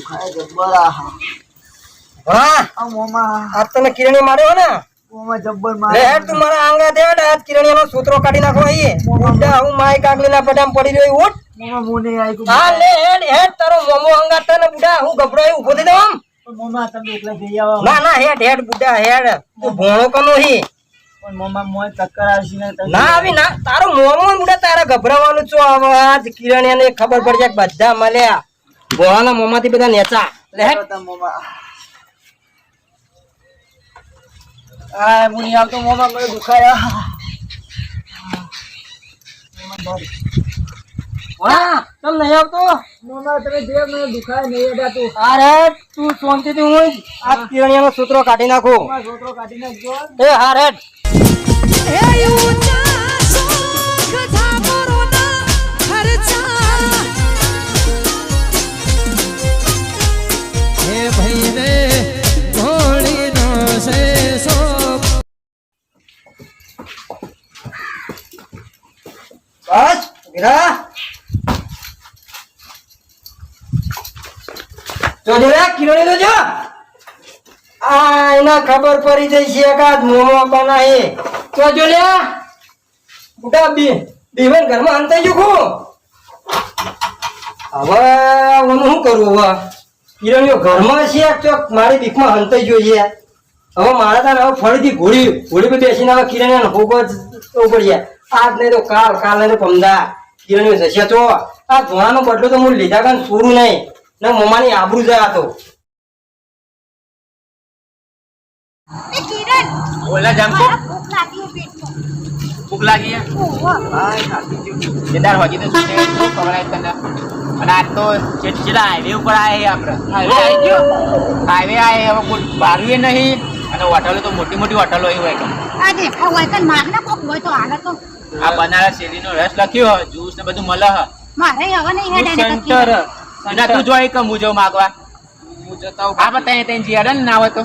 દુખાય જબ્બર આ હા? આ મોમાં આજ તને કિરણી માર્યો ને? મોમાં જબ્બર લે હેડ તું મારા આંગા દે આજ કિરણી સૂત્રો કાઢી નાખો અહીં. ઉડા હું માય કાગલી પડામ પડી રહ્યો ઉઠ. મોમાં મોને આઈ હા લે હેડ હેડ તારો મોમો તને બુડા હું ગભરાય ઊભો થઈ દઉં મોમાં તમે એકલા જઈ આવો. ના ના હેડ હેડ બુડા હેડ. તું ભોણો કનો હી. પણ મોમાં તારે ગભરાવાનું છો આવા આજ કિરણી ને ખબર પડી જાય કે બધા મળ્યા. ભોળાના મોમાંથી બધા નેચા. લે હેડ બતા મોમાં. આ મુની આવતો મોમાં મને દુખાય. હા તમ નહીં આવતો મોમાં તમે જે મને દુખાય નહીં અડાતું અરે તું શાંતિથી હું આ કિરણીયાનો સૂત્રો કાઢી નાખું. સૂત્રો કાઢી નાખજો. એ હાર હેડ. જોજો રે કિરણી તો જો આ એના ખબર પડી જઈ છે કે આજ મોમો હે. તો જો લે. બુડા બી, બીવન ઘરમાં અંતાઈ ગયું ખું. હવે હું શું કરું હવે? કિરણીઓ ઘરમાં છે ચોક મારી બીકમાં હંતાઈ છે. હવે મારા તાર હવે ફરીથી ઘોડી ઘોડી પર બેસીને હવે કિરણીને ભોગવ જવું પડશે. આજ નહીં તો કાલ કાલ નહીં તો પમદા કિરણીઓ જશે તો આ ધોળાનો બદલો તો હું લીધા કાન છોડું નહીં. ને મમ્માની આબરૂ જાય તો. ઓલા જામકો ભૂખ લાગી કેદાર હોજી તો શું છે? શું ખવડાય તને? અને આજ તો જે- હાઈવે ઉપર આયા આપણે. હાઈવે આવી ગયો. હાઈવે આયા હવે કોઈ બારવે નહીં. અને હોટલો તો મોટી મોટી હોટલો એવી હોય તો આ બનારસ શેરડીનો રસ લખ્યો જ્યુસ ને બધું મળે હ સેન્ટર અને તું જો એક હું જો માગવા. આ બતાય તને જીયાડે ને ના હોય તો.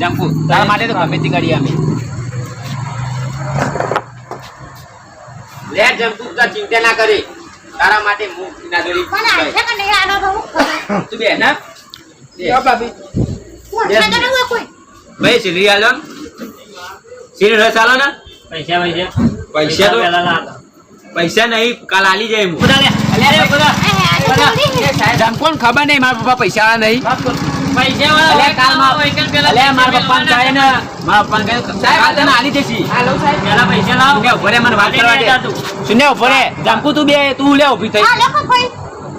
જંપુ તારા માટે તો ગમે તે કરીએ અમે. લે જંપુ તું ચિંતા ના કરી. તારા માટે હું ના દોરી તું બે. ના ભાઈ શેરડી આલો ને? શેરડી રસ આલો ને. પૈસા પૈસા પૈસા તો પૈસા નહીં કાલ આલી જાય હું જંપુ ને ખબર નહીં મારા પપ્પા પૈસા વાળા નહીં પૈસા અલ્યા કાલ મારા પપ્પાને કહે ને મારા પપ્પાને કહે સાહેબ આ તને આલી દેસી પેલા પૈસા લાવો. શૂન્ય ઊભો રે મને વાત કરવા દે. શૂન્ય ઊભો રે. જામકુ તું બે તું લે ઊભી થઈ.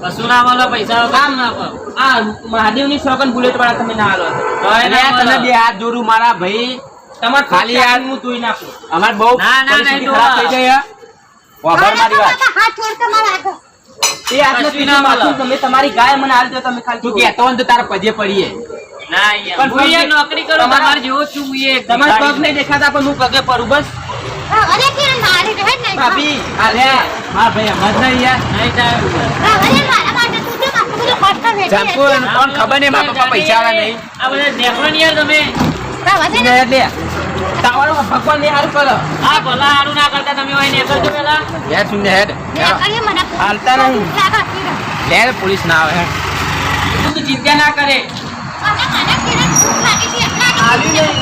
કશું ના મળે પૈસા કામ ના કરો. આ મહાદેવની શોકન બુલેટ વાળા તમે ના આલો. અલ્યા બે હાથ જોડું મારા ભાઈ. તમારે ખાલી હાથ હું તુઈ નાખું. અમાર બહુ ના, ના, પરિસ્થિતિ ખરાબ થઈ જાય મારી વાત. ના પીછે મળે. પાછું તમે તમારી ગાય મને હાલ દો તમે ખાલી તું કહેતો હોય તો તારા પજે પડીએ. ના પણ હું યાર નોકરી કરું તમારે જેવો છું હું એ તમારા પગ નહીં દેખાતા પણ હું પગે પડું બસ. ભાભી અરે મારા ભાઈ હમજ નહીં યાર. નહીં થાય જામકુ કોણ ખબર નહીં મારા પપ્પા પૈસા વાળા નહીં. આ બધા દેખો યાર તમે. ભગવાન ને હારું કરો. આ ભલા હારું ના કરતા તમે હોય ને કરજો પેલા. યાર શૂન્ય હેડ. હાલતા નહીં લે પોલીસ ના આવે તું તો ચિંતા ના કરે. આવી નહીં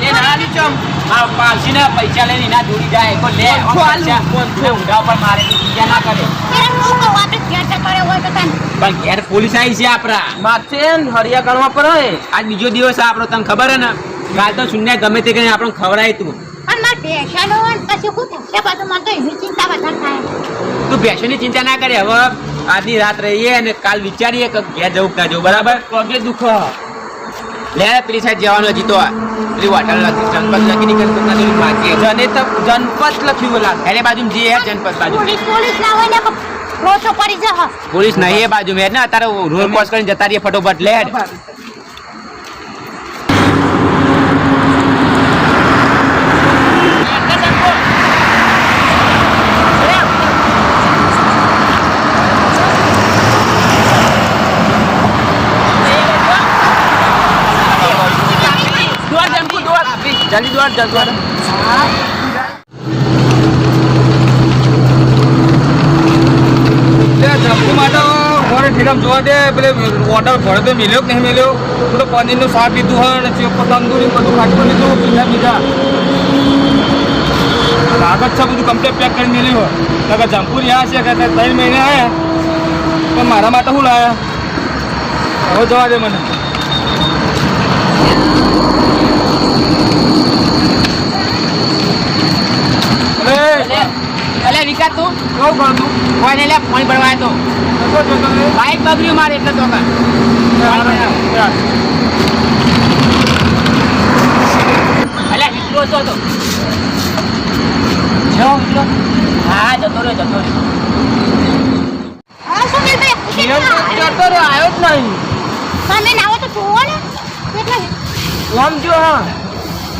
ને ના ચમ. પપ્પા આવશે ને પૈસા લઈને એના દોડી જાય લે ઊંધા પર મારે તું ચિંતા ના કરે. પણ ઘેર પોલીસ આવી છે આપણા માથે ને હરિયા ગણવા પર હોય. આજ બીજો દિવસ આ આપણો તને ખબર હે ને? કાલ તો શૂન્ય ગમે તે કરીને આપણને ખવડાય તું. તું ભેંસોની ચિંતા ના કરે હવે. આધી રાત રહીએ અને કાલ વિચારીએ કે ઘેર જવું કે ના જવું બરાબર? પગે દુખો. લે પેલી સાઈડ જવાનું હજી તો પેલી હોટલ નથી જનપદ લખી નીકળ તો નથી બાકી છે. જને તો જનપત લખ્યું લાગે એને બાજુ જઈએ હે જનપદ બાજુ પોલીસ ના હોય ને તો પડી જશે. પોલીસ નહીં એ બાજુ મેં ને અત્યારે રોડ ક્રોસ કરીને જતા રહીએ ફટોફટ. લે હેડ. દોડ જમકુ દોડ જલ્દી દોડ જલ્દી જોવા દે, પેલે વોટર ભરે તો કે નહીં મિલ્યો? પેલો પનીરનું શાક લીધું હોય ને તંદુરી બધું ખાટું લીધું બીજા બીજા કાગળ છે, બધું કમ્પ્લીટ પેક કરીને મેલ્યું હોય. નકર જંપુર યા છે કે તે ત્રણ મહિને આવ્યા પણ મારા માટે શું લાયા? હવે જવા દે મને. ફોન લે ફોન ભરવા તો. બાઇક બગડ્યું મારે એટલે તો અલ્યા નીકળો છો તો હા જતો રહ્યો જતો રહ્યો. આવ્યો જ નહીં. તમે નાવો તો જોવો ને. ઓમ જો હા.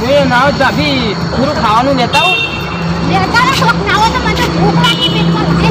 હું નાવ ચાબી થોડું ખાવાનું લેતા હું લેતા નાવો તો મને ભૂખ લાગી પેટમાં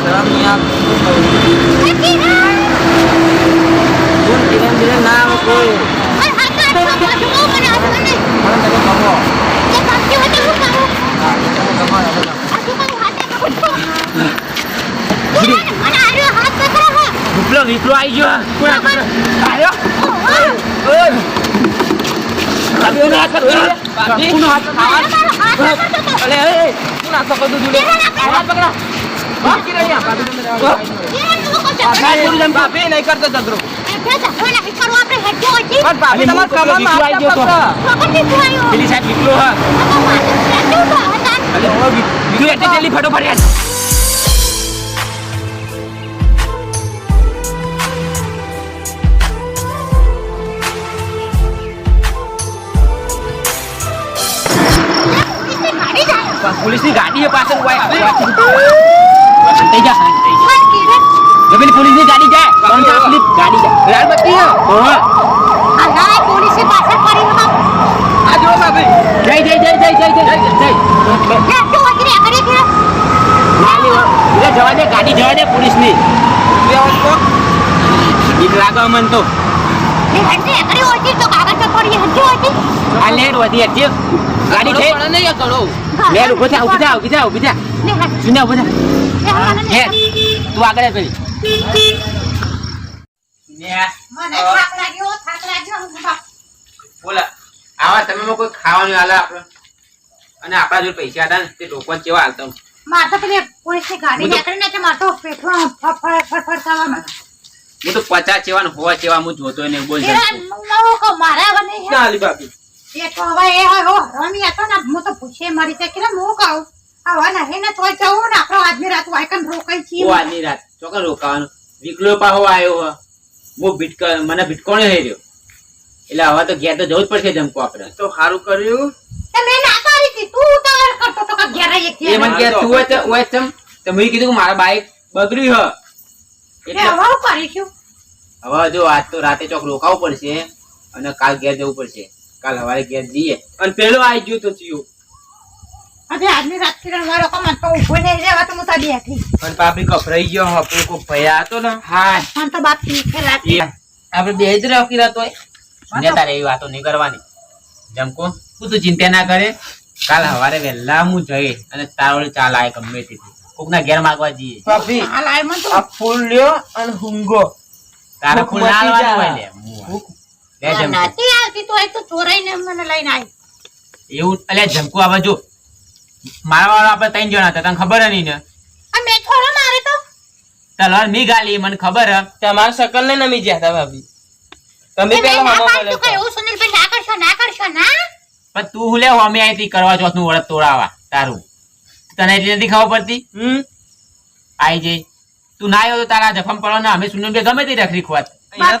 શરમિયાત ધૂન ધીરે ધીરે ના આવે કોઈ વિપ્લવ વિપ્લવ આવી ગયો. કોઈ આવ્યો હાથ પકડો. પોલીસની કરતો ઝઘડો. ફટોફટ ગાડી પાછળ થઈ જા શાંત થઈ જા પોલીસની ગાડી જાય કોણ જા પેલી ગાડી જાય લાલ બત્તી હો હા આ પોલીસની પાછળ પડી હો આ જો બાબી જય જય જય જય જય જય જય લે તું વાગી રે કે નાલી લે જવા દે ગાડી જવા દે પોલીસની લે ઓન તો ઈ લાગો મન તો એ હેડજે આગળ હોય તો કાગળ પર પડી હેડજો હોય આ લેટ વધી હતી ગાડી છે? પણ નહીં કરો લેટ ઊભો થા ઊભી થા. ઊભી થા ઊભી થા. ને હેડ. ઊભો થા. હે તું આગળ પેલી. મને થાક લાગ્યો થાક લાગ્યો બોલા. આવા તમે કોઈ ખાવાનું હાલે આપણે? અને આપણા જોડે પૈસા હતા ને તે લોકો કેવા હાલતા મારે તો પેલી પોલીસ ગાડી નીકળી તે મારે તો થવા માંડ્યું. હું તો પચાસ જેવા ને હોવા જેવા હું જોતો ને બોલ હું મારે હવે નહીં હે. ના આલી ભાભી એ તો હવે એ રમી હતો ને હું તો પૂછે મારી છે કિરણ, હું કહું? હવે નહીં ને તોય જવું ને આપણે આજની રાત વાયકન રોકાઈ છીએ ઓ આજની રાત ચોકન રોકાવાનું. વિકલો પાહો આવ્યો હ. હું ભીટક મને ભીટકોણે થઈ રહ્યો. એટલે હવે તો ઘેર તો જવું જ પડશે જમકો આપણે. તો સારું કર્યું. તમે ના કરી હતી. તું ઉતાવળ કરતો તો કે ઘેર આવીએ, એ મને કે તું હોય તો- હોય તો. ચમ મેં કીધું કે મારા બાઈક બગડ્યું હ. હવે જો આજ તો રાતે ચોક રોકાવું પડશે અને કાલ ઘેર જવું પડશે. કાલ હવારે ઘેર જઈએ. અને પેલો આવી ગયો તો થયો. આજે આજની રાત કિરણ મારો કમાન તો ઊભો નહીં રહેવા તો હું બેઠી. અને ભાભી ગભરાઈ ગયો આપણે કોઈ ભયા હતો ને? હા મને તો બાપ પીછે લાગી આપણે બે જ રાખી રહ્યા તોય ને તારે એવી વાતો નહીં કરવાની. જમકો તું તો ચિંતા ના કરે. કાલ હવારે વહેલા હું જઈ અને તારો ચાલ આય ગમે તેથી કોકના ઘેર માગવા જઈએ ભાભી આ મને તો. આ ફૂલ લ્યો અને હુંગો. તારે ફૂલ ના મટી હોય લે લે આવતી તો એ તો ચોરાઈને મને લઈને આવી. એવું અલે જમકો આવે જો મારા વાળા આપણે ત્રણ જણા હતા તને ખબર હે નહીં ને? આ મેં થોડો મારે તો. તલવાર મી ગાલી મને ખબર હ. તમારા શકલ ને નમી જ્યા હતા ભાભી. તમે પેલા મામા બોલે એવું સુનિલભાઈ ના કરશો ના કરશો ના. પણ તું હુલે હો અમે આવી હતી કરવા ચોથનું વળત તોડાવા તારું. તને એટલી નથી ખબર પડતી? હમ? આઈ જઈ. તું ના આવ્યો તો તારા જફમ પડો ને અમે સુનન બે ગમે તે રખરી ખવાત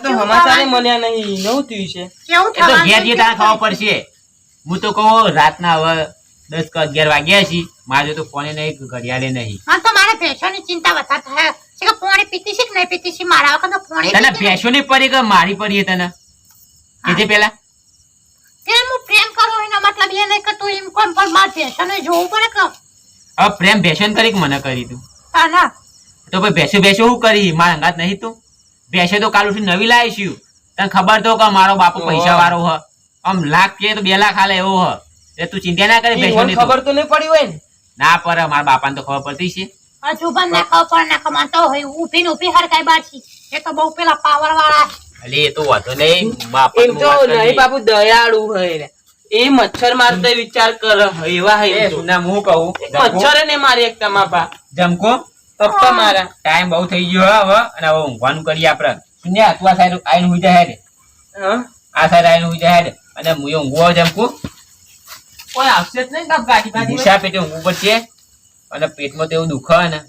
તો સમાચારે મળ્યા નહીં નવું થયું છે. એ તો ઘેર જઈએ તારે છે? પડશે. હું તો કહું રાતના હવે દસ કે અગિયાર વાગ્યા છીએ. મારે તો ફોને નહીં ઘડિયાળે નહીં. હા તો મારે ભેંસોની ચિંતા વધારે થાય. છે કે પોણી પીતી છે કે નહીં પીતી છે? મારા વખત તો તને પીતી ની પડી કે મારી પડી તને? કીધી પેલા? કે હું પ્રેમ કરું એનો મતલબ એ નહીં કે તું એમ કોણ પણ માર ભેંસોને જોવું પડે કે હવે પ્રેમ ભેસન કરી મને કરી તું. હા ના તો ભાઈ ભેસો ભેસો શું કરી? મારા અંગાત નહીં તું. ભેસે તો કાલ ઉઠી નવી લાવી છું તને ખબર તો કે મારો બાપુ પૈસા વાળો હ. આમ લાખ કે તો બે લાખ હાલે એવો હ. એ તું ચિંતા ના કરી ભેસો ની ખબર તો નહીં પડી હોય ને. ના પર મારા બાપાને તો ખબર પડતી છે. હજુ પણ ના ખબર ના કમાતો હોય ઊભી ને ઊભી હરકાઈ બાછી એ તો બહુ પેલા પાવર વાળા એ તો વાંધો નહીં. બાપા એમ તો નહીં બાપુ દયાળુ હોય. એ મચ્છર મારતો વિચાર કર એવા હે હું કહું મચ્છર ને મારી એક તમાપા જમકો? પપ્પા મારા. ટાઈમ બહુ થઈ ગયો હવે અને હવે ઊંઘવાનું કરીએ આપણે. સુન્યા તું આ સાઈડ આઈને હુઈ જાય હેડ. આ સાઈડ આઈને હુઈ જાય હેડ. અને હું ઊંઘવો જમકો? કોઈ આવશે જ નહીં કાપ ગાડી બાડી ભૂસા પેટે ઊંઘવું પડશે. અને પેટમાં તો એવું દુખે ને.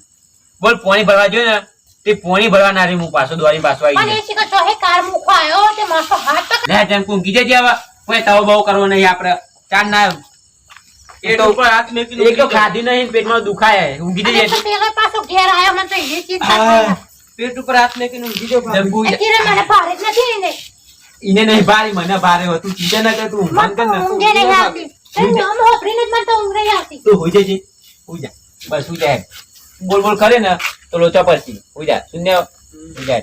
બોલ પોણી ભરવા જોઈએ ને. તે પોણી ભરવા ના રહી હું પાછો દોરી પાછો આવી ગયો. કાર મૂકો આવ્યો તે મારો હાથ લે જેમ ઊંઘી જજે હવે. કોઈ તવો બહુ કરવો નહીં આપણે ચાર ના પેટ ઉપર હાથ મેકીને એક તો ખાધી નહીં પેટમાં દુખાય ઊંઘી અને જજે પાછો ઘેર આવ્યો મને તો એ ચિંતા પેટ ઉપર હાથ મેકીને ઊંઘી જાઓ બાપુ. જમકું મને ભારે જ નથી એને. ઈને નહીં ભારી મને ભારે હોય. તું ચીજે ના કર તું ઊંઘવાનું કર ને. ઊંઘે નહીં આવતી. એમ નામ હોભળીને જ મને તો ઊંઘ નહીં આવતી. તું હોઈ જજે. હોઈ જા. બસ હોઈ જાય બોલ બોલ કરે ને. તો લોચા પરથી હોઈ જા. શૂન્ય. હોઈ જા.